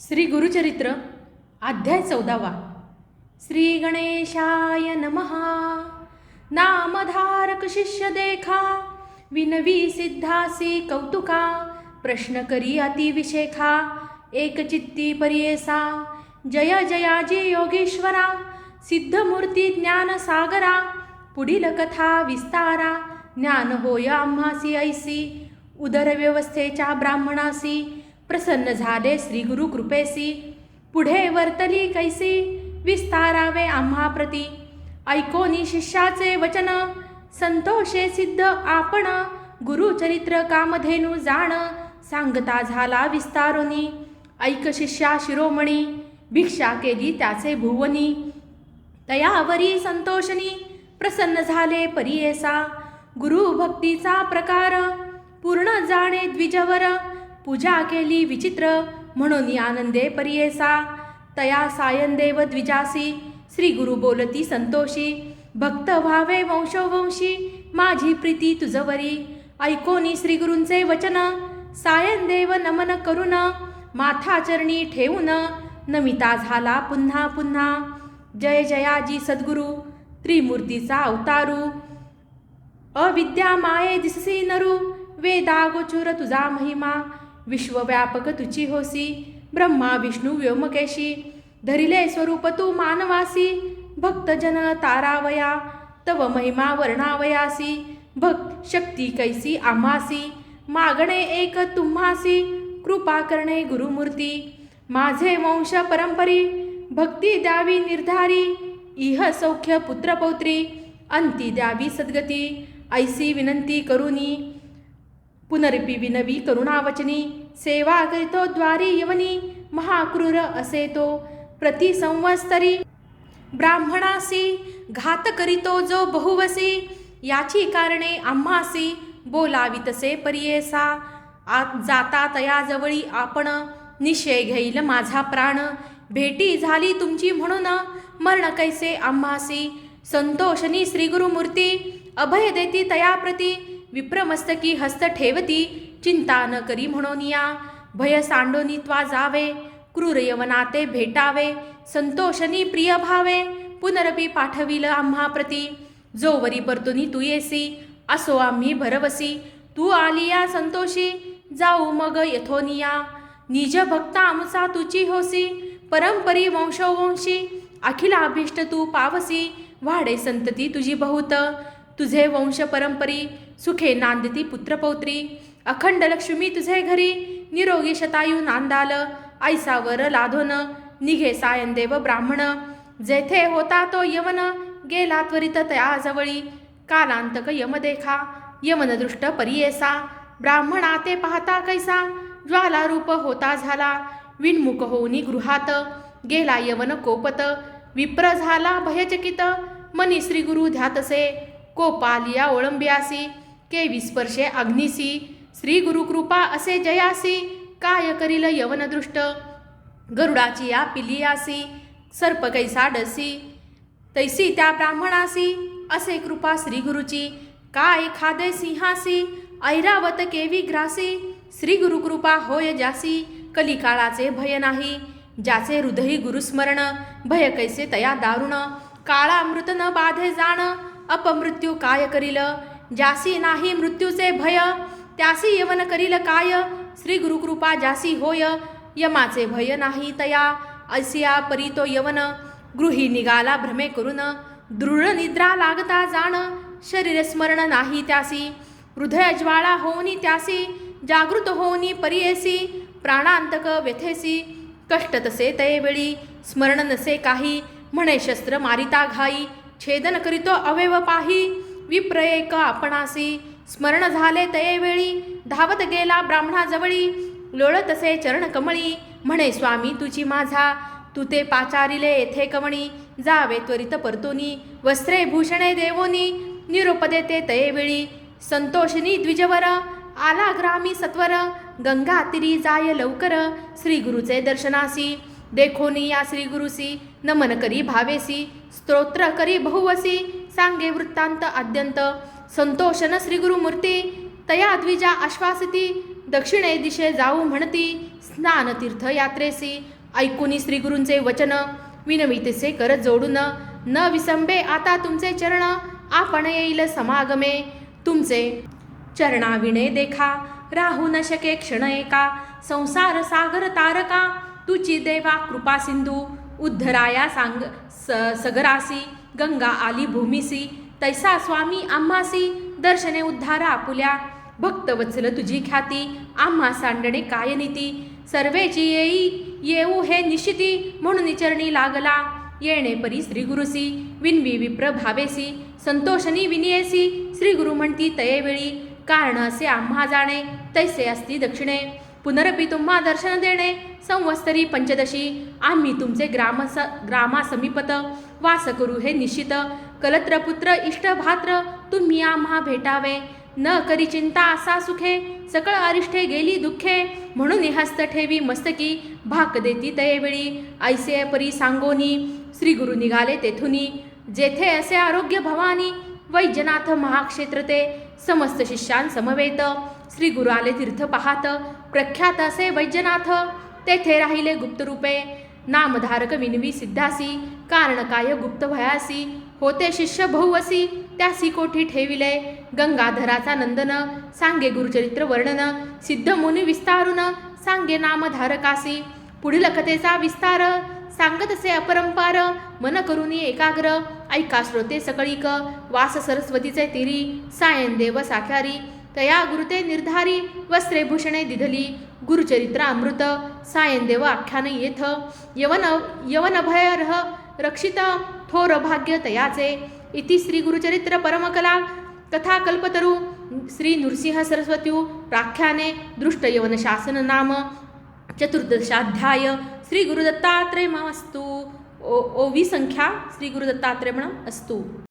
श्री गुरुचरित्र अध्याय चौदावा. श्री गणेशाय नमः. नामधारक शिष्य देखा विनवी सिद्धासी कौतुका प्रश्न करी अतिविशेखा एकचित्ती पर्येसा. जय जयाजी योगेश्वरा सिद्धमूर्ती ज्ञानसागरा पुढील कथा विस्तारा. ज्ञान होय आम्हासी ऐसी उदरव्यवस्थेच्या ब्राह्मणासी प्रसन्न झाले श्री गुरु कृपेसी. पुढे वर्तली कैसी? विस्तारावे आम्हा प्रती. ऐकोनी शिष्याचे वचन. संतोषे सिद्ध आपण. गुरुचरित्र कामधेनु जाण. सांगता झाला विस्तारोनी. ऐक शिष्या शिरोमणी. भिक्षा केली त्याचे भुवनी. तयावरी संतोषनी. प्रसन्न झाले परियेसा. गुरु भक्तीचा प्रकार. पूर्ण जाणे द्विजवर. पूजा केली विचित्र म्हणून आनंदे परियेसा. तया सायनदेव द्विजासी श्री गुरु बोलती संतोषी. भक्त व्हावे वंशोवंशी माझी प्रीती तुझवरी ऐकोनी श्रीगुरूंचे वचन सायनदेव नमन करून माथाचरणी ठेवून नमिता झाला पुन्हा पुन्हा. जय जयाजी सद्गुरु त्रिमूर्तीचा अवतारू. अविद्या माये दिससी नरू वेदा गोचुर तुझा महिमा. विश्वव्यापक तुची होसी ब्रह्मा विष्णू व्योमकेशी धरिले स्वरूप तू मानवासी भक्तजन तारावया तव महिमा वर्णावयासी भक्त शक्ती कैसी आम्हासी मागणे एक तुम्हासी कृपा करणे गुरुमूर्ती माझे वंश परंपरी भक्ती द्यावी निर्धारी इह सौख्य पुत्रपौत्री अंती द्यावी सद्गती ऐसी विनंती करुनी पुनरपी विनवी करुणावचनी सेवा करीतो द्वारी यवनी महाक्रूर असे तो प्रति संवत्सरी ब्राह्मणासी घात करीतो जो बहुवसी याची कारणे आम्हासी बोलावी तसे परियेसा आत जाता तयाजवळी आपण निश्चय घेईल माझा प्राण भेटी झाली तुमची म्हणून मरण कैसे आम्हासी संतोषनी श्री गुरुमूर्ती अभय देती तयाप्रती विप्रमस्तकी हस्त ठेवती चिंता न करी म्हणून या भय सांडोनी त्वा जावे क्रूर यवनाते भेटावे संतोषनी प्रिय भावे पुनरपी पाठविल आम्हा प्रती. जोवरी परतुनी तू येसी असो आम्ही भरवसी. तू आलिया संतोषी जाऊ मग यथोनिया. निज भक्ता आमचा तुची होसी परंपरी वंशोवंशी. अखिलाभीष्ट तू पावसी वाढे संतती तुझी बहुत. तुझे वंश परंपरी सुखे नांदती पुत्रपौत्री अखंड लक्ष्मी तुझे घरी निरोगी शतायू नांदाल ऐसावर लाधोन निघे सायनदेव ब्राह्मण जेथे होता तो यवन गेला त्वरित तयाजवळी कालांतक यमदेखा यमनदृष्ट परियेसा ब्राह्मणा ते पाहता कैसा ज्वालारूप होता झाला विणमुख होऊनी गृहात गेला यवन कोपत विप्र झाला भयचकित मनी श्री गुरु कोपालिया ओळंबियासी केविस्पर्शे अग्निसी श्री गुरुकृपा असे जयासी काय करील यवनदृष्ट गरुडाची या पिलियासी सर्प कैसा डसी तैसी त्या ब्राह्मणासी असे कृपा श्री गुरुची काय खादे सिंहासी ऐरावत केवी ग्रासी श्री गुरुकृपा होय जासी कलिकाळाचे भय नाही ज्याचे हृदयी गुरुस्मरण भय कैसे तया दारुण काळामृत न बाधे जाण अपमृत्यू काय करील? जासी नाही मृत्यूचे भय त्यासी यवन करील काय? श्री गुरुकृपा जासी होय यमाचे भय नाही तया. असिया परितो यवन गृही निघाला भ्रमे करून. दृढ निद्रा लागता जाण शरीर स्मरण नाही त्यासी. हृदय ज्वाळा होऊनी त्यासी जागृत होऊनी परियेसी. प्राणांतक व्यथेसी कष्ट तसे तयेवेळी स्मरण नसे काही म्हणे शस्त्र मारिता घाई. छेदन करीतो अवयव पाही विप्रयेक आपणासी. स्मरण झाले तयेवेळी धावत गेला ब्राह्मणाजवळी. लोळतसे चरण कमळी म्हणे स्वामी तुझी माझा. तू ते पाचारिले येथे कवणी जावे त्वरित परतोनी. वस्त्रे भूषणे देवोनी निरोप देते तयेवेळी संतोषिनी द्विजवर आला ग्रामी सत्वर. गंगा तिरी जाय लवकर श्री गुरुचे दर्शनासी. देखोनी या श्री गुरुसी नमन करी भावेसी स्तोत्र करी बहुवसी सांगे वृत्तांत आद्यंत संतोषन श्री गुरुमूर्ती तया द्विजा आश्वासिती दक्षिणे दिशे जाऊ म्हणती स्नान तीर्थ यात्रेसी ऐकुनी श्री गुरूंचे वचन विनवितेसे करत जोडून न विसंबे आता तुमचे चरण आपण येईल समागमे तुमचे चरणाविणे देखा राहू न शके क्षण एका संसार सागर तारका तुची देवा कृपा सिंधू उद्धराया सांग स सगरासी गंगा आली भूमीसी तैसा स्वामी आम्हासी दर्शने उद्धारा आपुल्या. भक्तवत्सल तुझी ख्याती आम्हा सांडणे काय नीती? सर्वेची येई येऊ हे निशिती म्हणून चरणी लागला. येणे परी श्री गुरुसी विनवी विप्र भावेसी संतोषनी विनियेसी श्रीगुरु म्हणती तयेवेळी कारण असे आम्हा जाणे तैसे असती दक्षिणे. पुनरपी तुम्हा दर्शन देणे. संवत्सरी पंचदशी. आम्ही तुमचे ग्रामस ग्रामासमीपत वास करू हे निश्चित. कलत्रपुत्र इष्टभात्र तुम्ही आम्हा भेटावे. न करी चिंता असा सुखे. सकळ अरिष्ठे गेली दुःखे. म्हणून हस्त ठेवी मस्तकी. भाक देती तयेवेळी. ऐसे परी सांगोनी. श्री गुरु निघाले तेथुनी. जेथे असे आरोग्य भवानी. वैजनाथ महाक्षेत्र ते. समस्त शिष्यां समवेत. श्री गुरु तीर्थ पाहात. प्रख्यात असे वैजनाथ तेथे राहिले गुप्तरूपे नामधारक विनवी सिद्धासी कारण काय गुप्त भयासी. होते शिष्य बहुवसी त्यासी कोठी ठेविले. गंगाधराचा नंदन सांगे गुरुचरित्र वर्णन. सिद्ध मुनी विस्तारुन सांगे नामधारकासी. पुढील कथेचा विस्तार सांगतसे अपरंपार. मन करुनी एकाग्र ऐका श्रोते सकळीक. वास सरस्वतीचे तिरी सायन देव साख्यारी. तया गुरुते निर्धारी वस्त्रे भूषणे दिधली गुरुचरित्र अमृत सायंदेव आख्यान येथ. यवन यवन भयरह रक्षित थोर भाग्य तयाचे. इति श्री गुरुचरित्र परमकला कथा कल्पतरू श्री नृसिंह सरस्वत्यू प्राख्याने दृष्ट यवन शासन नाम. चतुर्दशाध्याय. श्री गुरुदत्तात्रेयमस्तु ओ ओवी संख्या श्री गुरुदत्तात्रेयमण अस्तु